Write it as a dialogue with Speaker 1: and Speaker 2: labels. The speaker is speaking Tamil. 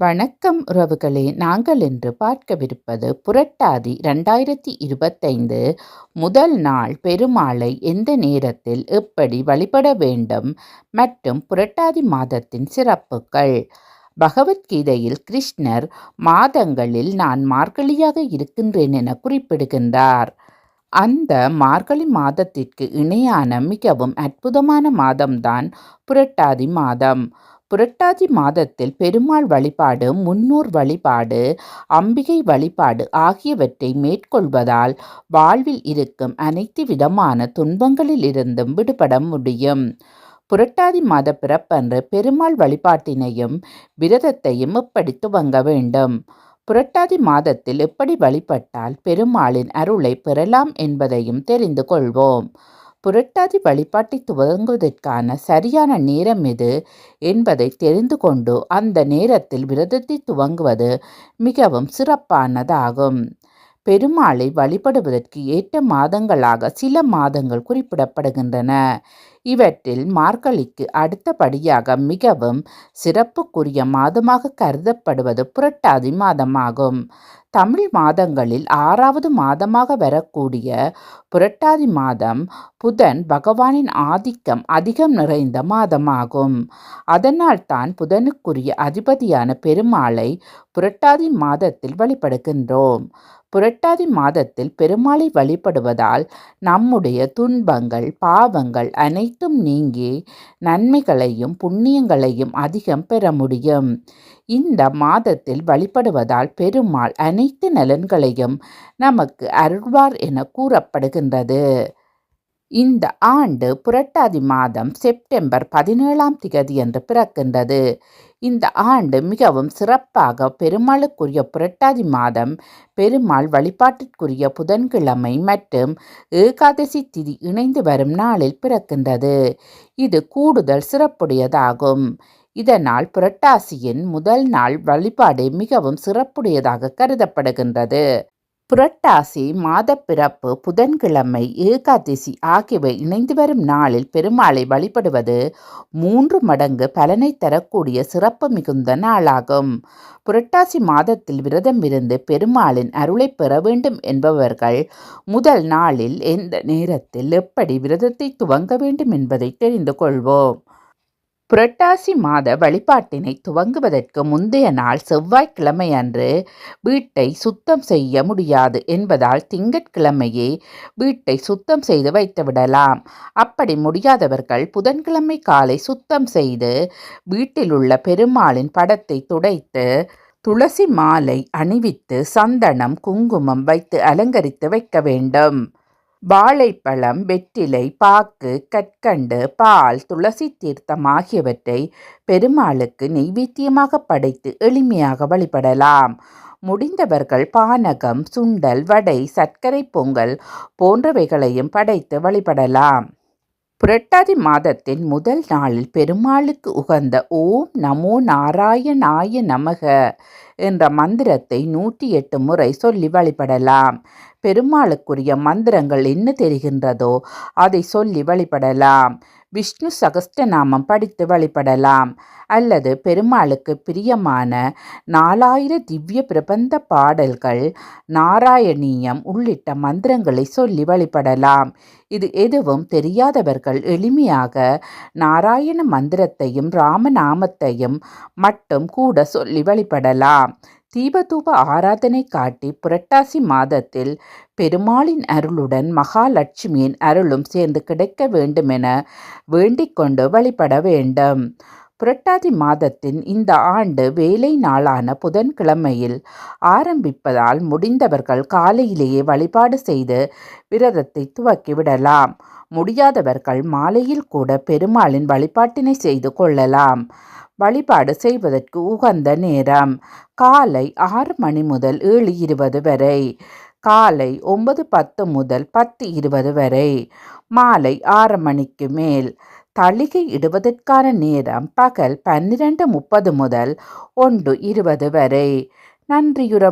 Speaker 1: வணக்கம் உறவுகளே நாங்கள் இன்று பார்க்கவிருப்பது புரட்டாதி ரெண்டாயிரத்தி இருபத்தைந்து முதல் நாள் பெருமாளை எந்த நேரத்தில் எப்படி வழிபட வேண்டும் மற்றும் புரட்டாதி மாதத்தின் சிறப்புகள்? பகவத்கீதையில் கிருஷ்ணர் மாதங்களில் நான் மார்கழியாக இருக்கின்றேன் என குறிப்பிடுகின்றார். அந்த மார்கழி மாதத்திற்கு இணையான மிகவும் அற்புதமான மாதம்தான் புரட்டாதி மாதம். புரட்டாதி மாதத்தில் பெருமாள் வழிபாடு முன்னோர் வழிபாடு அம்பிகை வழிபாடு ஆகியவற்றை மேற்கொள்வதால் வாழ்வில் இருக்கும் அனைத்து விதமான துன்பங்களிலிருந்தும் விடுபட முடியும். புரட்டாதி மாத பிறப்பன்று பெருமாள் வழிபாட்டினையும் விரதத்தையும் எப்படி துவங்க வேண்டும். புரட்டாதி மாதத்தில் எப்படி வழிபட்டால் பெருமாளின் அருளை பெறலாம் என்பதையும் தெரிந்து கொள்வோம். புரட்டாதி வழிபாட்டை துவங்குவதற்கான சரியான நேரம் எது என்பதை தெரிந்து கொண்டு அந்த நேரத்தில் விரதத்தை துவங்குவது மிகவும் சிறப்பானதாகும். பெருமாளை வழிபடுவதற்கு ஏற்ற மாதங்களாக சில மாதங்கள் குறிப்பிடப்படுகின்றன. இவற்றில் மார்கழிக்கு அடுத்தபடியாக மிகவும் சிறப்புக்குரிய மாதமாக கருதப்படுவது புரட்டாதி மாதமாகும். தமிழ் மாதங்களில் ஆறாவது மாதமாக வரக்கூடிய புரட்டாதி மாதம் புதன் பகவானின் ஆதிக்கம் அதிகம் நிறைந்த மாதமாகும். அதனால் தான் புதனுக்குரிய அதிபதியான பெருமாளை புரட்டாதி மாதத்தில் வழிபடுகின்றோம். புரட்டாதி மாதத்தில் பெருமாளை வழிபடுவதால் நம்முடைய துன்பங்கள் பாவங்கள் அனைத்தும் நீங்கி நன்மைகளையும் புண்ணியங்களையும் அதிகம் பெற முடியும். இந்த மாதத்தில் வழிபடுவதால் பெருமாள் அனைத்து நலன்களையும் நமக்கு அருள்வார் என கூறப்படுகின்றது. இந்த ஆண்டு புரட்டாதி மாதம் செப்டம்பர் பதினேழாம் திகதி என்று பிறக்கின்றது. இந்த ஆண்டு மிகவும் சிறப்பாக பெருமாளுக்குரிய புரட்டாதி மாதம் பெருமாள் வழிபாட்டிற்குரிய புதன்கிழமை மற்றும் ஏகாதசி திதி இணைந்து வரும் நாளில் பிறக்கின்றது. இது கூடுதல் சிறப்புடையதாகும். இதனால் புரட்டாசியின் முதல் நாள் வழிபாடு மிகவும் சிறப்புடையதாக கருதப்படுகின்றது. புரட்டாசி மாதப்பிறப்பு புதன்கிழமை ஏகாதசி ஆகியவை இணைந்து வரும் நாளில் பெருமாளை வழிபடுவது மூன்று மடங்கு பலனை தரக்கூடிய சிறப்பு மிகுந்த நாளாகும். புரட்டாசி மாதத்தில் விரதம் இருந்து பெருமாளின் அருளை பெற வேண்டும் என்பவர்கள் முதல் நாளில் எந்த நேரத்தில் எப்படி விரதத்தை துவங்க வேண்டும் என்பதை தெரிந்து கொள்வோம். புரட்டாசி மாத வழிபாட்டினை துவங்குவதற்கு முந்தைய நாள் செவ்வாய்க்கிழமை அன்று வீட்டை சுத்தம் செய்ய முடியாது என்பதால் திங்கட்கிழமையே வீட்டை சுத்தம் செய்து வைத்துவிடலாம் அப்படி முடியாதவர்கள் புதன்கிழமை காலை சுத்தம் செய்து வீட்டில் உள்ள பெருமாளின் படத்தை துடைத்து துளசி மாலை அணிவித்து சந்தனம் குங்குமம் வைத்து அலங்கரித்து வைக்க வேண்டும். வாழைப்பழம் வெற்றிலை பாக்கு கற்கண்டு பால் துளசி தீர்த்தம் ஆகியவற்றை பெருமாளுக்கு நெய்வேத்தியமாக படைத்து எளிமையாக வழிபடலாம். முடிந்தவர்கள் பானகம் சுண்டல் வடை சர்க்கரை பொங்கல் போன்றவைகளையும் படைத்து வழிபடலாம். புரட்டாதி மாதத்தின் முதல் நாளில் பெருமாளுக்கு உகந்த ஓம் நமோ நாராயணாய நமக என்ற மந்திரத்தை நூற்றி எட்டு முறை சொல்லி வழிபடலாம். பெருமாளுக்குரிய மந்திரங்கள் என்ன தெரிகின்றதோ அதை சொல்லி வழிபடலாம். விஷ்ணு சகஸ்டநாமம் படித்து வழிபடலாம். அல்லது பெருமாளுக்கு பிரியமான நாலாயிர திவ்ய பிரபந்த பாடல்கள் நாராயணீயம் உள்ளிட்ட மந்திரங்களை சொல்லி வழிபடலாம். இது எதுவும் தெரியாதவர்கள் எளிமையாக நாராயண மந்திரத்தையும் ராமநாமத்தையும் மட்டும் கூட சொல்லி வழிபடலாம். தீபதூப ஆராதனை காட்டி புரட்டாசி மாதத்தில் பெருமாளின் அருளுடன் மகாலட்சுமியின் அருளும் சேர்ந்து கிடைக்க வேண்டுமென வேண்டிக் கொண்டு வழிபட வேண்டும். புரட்டாதி மாதத்தின் இந்த ஆண்டு வேலை நாளான புதன்கிழமையில் ஆரம்பிப்பதால் முடிந்தவர்கள் காலையிலேயே வழிபாடு செய்து விரதத்தை துவக்கிவிடலாம் முடியாதவர்கள் மாலையில் கூட பெருமாளின் வழிபாட்டினை செய்து கொள்ளலாம். வழிபாடு செய்வதற்கு உகந்த நேரம். காலை ஆறு மணி முதல் ஏழு இருபது வரை. காலை ஒன்பது பத்து முதல் பத்து இருபது வரை. மாலை ஆறு மணிக்கு மேல். தளிகை இடுவதற்கான நேரம் பகல் பன்னிரண்டு முப்பது முதல் ஒன்று இருபது வரை. நன்றியுற